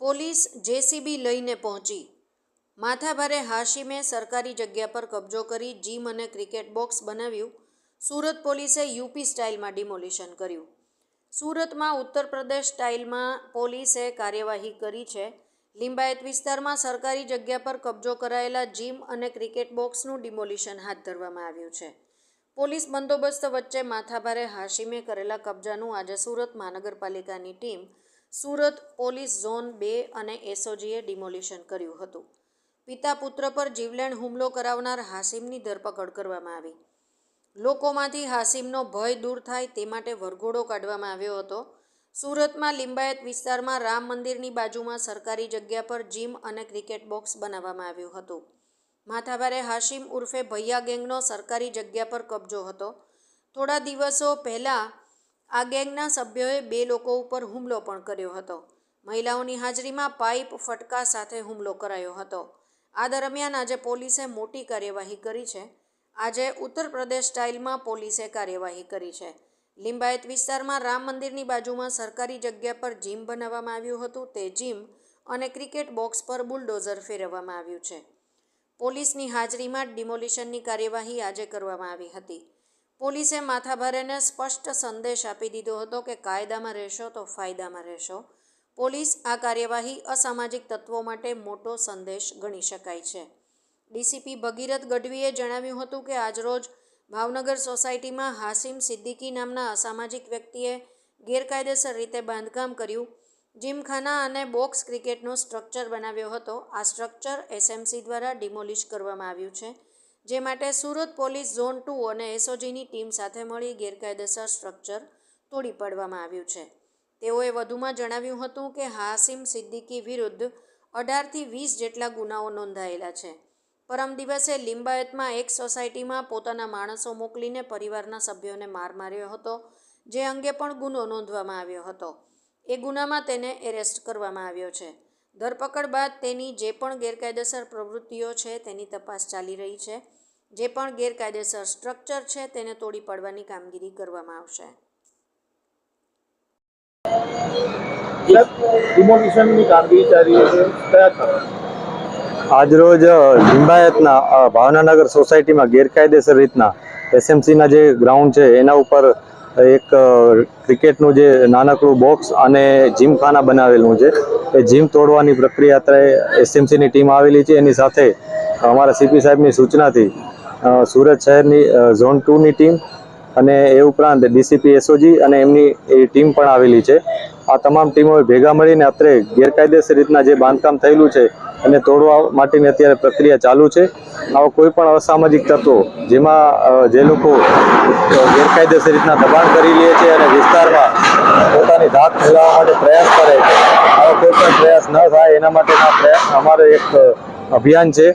Police JCB લઈને પહોંચી. માથાભારે હાશીમે સરકારી જગ્યા પર કબજો કરી જીમ અને ક્રિકેટ બોક્સ બનાવ્યું. સુરત પોલીસે યુપી સ્ટાઇલમાં ડિમોલિશન કર્યું. સુરતમાં ઉત્તર પ્રદેશ સ્ટાઇલમાં પોલીસે કાર્યવાહી કરી છે. લિંબાયત વિસ્તારમાં સરકારી જગ્યા પર કબજો કરાયેલા જીમ અને ક્રિકેટ બોક્સનું ડિમોલિશન હાથ ધરવામાં આવ્યું છે. પોલીસ બંદોબસ્ત વચ્ચે માથાભારે હાશીમે કરેલા કબજાનું આજે સુરત મહાનગરપાલિકાની ટીમ સુરત પોલીસ ઝોન બે અને એસઓજીએ ડિમોલિશન કર્યું હતું. પિતા પુત્ર પર જીવલેણ હુમલો કરાવનાર હાસિમની ધરપકડ કરવામાં આવી. લોકોમાંથી હાસિમનો ભય દૂર થાય તે માટે વરઘોડો કાઢવામાં આવ્યો હતો. સુરતમાં લિંબાયત વિસ્તારમાં રામ મંદિરની બાજુમાં સરકારી જગ્યા પર જીમ અને ક્રિકેટ બોક્સ બનાવવામાં આવ્યું હતું. માથાભારે હાશિમ ઉર્ફે ભૈયા ગેંગનો સરકારી જગ્યા પર કબજો હતો. થોડા દિવસો પહેલાં આ ગેંગના સભ્યોએ બે લોકો ઉપર હુમલો પણ કર્યો હતો. મહિલાઓની હાજરીમાં પાઇપ ફટકા સાથે હુમલો કરાયો હતો. આ દરમિયાન આજે પોલીસે મોટી કાર્યવાહી કરી છે. આજે ઉત્તર પ્રદેશ સ્ટાઇલમાં પોલીસે કાર્યવાહી કરી છે. લિંબાયત વિસ્તારમાં રામ મંદિરની બાજુમાં સરકારી જગ્યા પર જીમ બનાવવામાં આવ્યું હતું. તે જીમ અને ક્રિકેટ બોક્સ પર બુલડોઝર ફેરવવામાં આવ્યું છે. પોલીસની હાજરીમાં ડિમોલિશનની કાર્યવાહી આજે કરવામાં આવી હતી. પોલીસે માથાભારેને સ્પષ્ટ સંદેશ આપી દીધો હતો કે કાયદામાં રહેશો તો ફાયદામાં રહેશો. પોલીસ આ કાર્યવાહી અસામાજિક તત્વો માટે મોટો સંદેશ ગણી શકાય છે. ડીસીપી ભગીરથ ગઢવીએ જણાવ્યું હતું કે આજરોજ ભાવનગર સોસાયટીમાં હાસિમ સિદ્દીકી નામના અસામાજિક વ્યક્તિએ ગેરકાયદેસર રીતે બાંધકામ કર્યું. જીમખાના અને બોક્સ ક્રિકેટનો સ્ટ્રક્ચર બનાવ્યો હતો. આ સ્ટ્રક્ચર એસએમસી દ્વારા ડિમોલિશ કરવામાં આવ્યું છે. જે માટે સુરત પોલીસ ઝોન ટુ અને એસઓજીની ટીમ સાથે મળી ગેરકાયદેસર સ્ટ્રક્ચર તોડી પાડવામાં આવ્યું છે. તેઓએ વધુમાં જણાવ્યું હતું કે હાસિમ સિદ્દીકી વિરુદ્ધ અઢારથી વીસ જેટલા ગુનાઓ નોંધાયેલા છે. પરમ દિવસે લિંબાયતમાં એક સોસાયટીમાં પોતાના માણસો મોકલીને પરિવારના સભ્યોને માર માર્યો હતો, જે અંગે પણ ગુનો નોંધવામાં આવ્યો હતો. એ ગુનામાં તેને એરેસ્ટ કરવામાં આવ્યો છે. ધરપકડ બાદ તેની જે પણ ગેરકાયદેસર પ્રવૃત્તિઓ છે તેની તપાસ ચાલી રહી છે. જે પણ ગેરકાયદેસર સ્ટ્રક્ચર છે તેને તોડી પાડવાની કામગીરી કરવામાં આવશે. ડિમોલિશનની કામગીરી ચાલી રહી છે. કયા કામ આજરોજ લિંબાયતના ભાવનાનગર સોસાયટીમાં ગેરકાયદેસર રીતના એસએમસીના જે ગ્રાઉન્ડ છે એના ઉપર એક ક્રિકેટનું જે નાનકડું બોક્સ અને જીમખાના બનાવેલું છે. એ જીમ તોડવાની પ્રક્રિયા અત્યારે એસએમસીની ટીમ આવેલી છે. એની સાથે અમારા સીપી સાહેબની સૂચનાથી સુરત શહેરની ઝોન ટુની ટીમ અને એ ઉપરાંત ડીસીપી એસઓજી અને એમની એ ટીમ પણ આવેલી છે. આ તમામ ટીમોએ ભેગા મળીને અત્રે ગેરકાયદેસર રીતના જે બાંધકામ થયેલું છે એને તોડવા માટેની અત્યારે પ્રક્રિયા ચાલુ છે. આવા કોઈ પણ અસામાજિક તત્વો જેમાં જે લોકો ગેરકાયદેસર રીતના દબાણ કરી લે છે અને વિસ્તારમાં પોતાની ધાક ફેલાવવા માટે પ્રયાસ કરે છે, આવો કોઈ પણ પ્રયાસ ન થાય એના માટેના પ્રયાસ અમારો એક અભિયાન છે.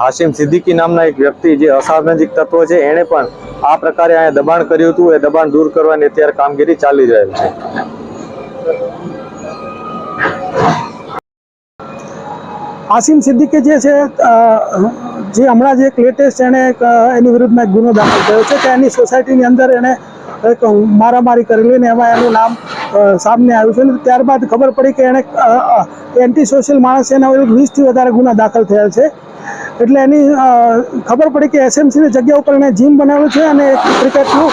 હાશિમ સિદ્દીકી નામના એક વ્યક્તિ જે અસામાજિક તત્વો છે, એણે પણ આ પ્રકારે અહીંયા દબાણ કર્યું હતું. એ દબાણ દૂર કરવાની અત્યારે કામગીરી ચાલી રહેલ છે. આસિમ સિદ્દીકી જે છે જે હમણાં જે એક લેટેસ્ટ એણે એની વિરુદ્ધમાં એક ગુનો દાખલ થયો છે કે એની સોસાયટીની અંદર એણે એક મારામારી કરેલી ને એમાં એનું નામ સામને સામે આવ્યું છે ને ત્યારબાદ ખબર પડી કે એણે એન્ટી સોશિયલ માણસ એના વિરુદ્ધ વીસથી વધારે ગુના દાખલ થયા છે. એટલે એની ખબર પડી કે એસએમસીની જગ્યા ઉપર એણે જીમ બનાવેલું છે અને એક ક્રિકેટનું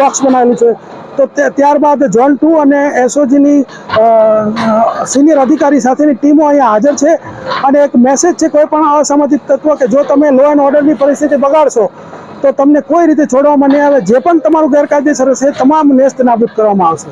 બોક્સ બનાવેલું છે. તો ત્યારબાદ ઝોન ટુ અને એસઓજીની સિનિયર અધિકારી સાથેની ટીમો અહીંયા હાજર છે. અને એક મેસેજ છે કોઈ પણ અસામાજિક તત્વ કે જો તમે લો એન્ડ ઓર્ડરની પરિસ્થિતિ બગાડશો, તો તમને કોઈ રીતે છોડવામાં નહીં આવે. જે પણ તમારું ગેરકાયદેસર હશે, તમામ નેસ્ત નાબૂદ કરવામાં આવશે.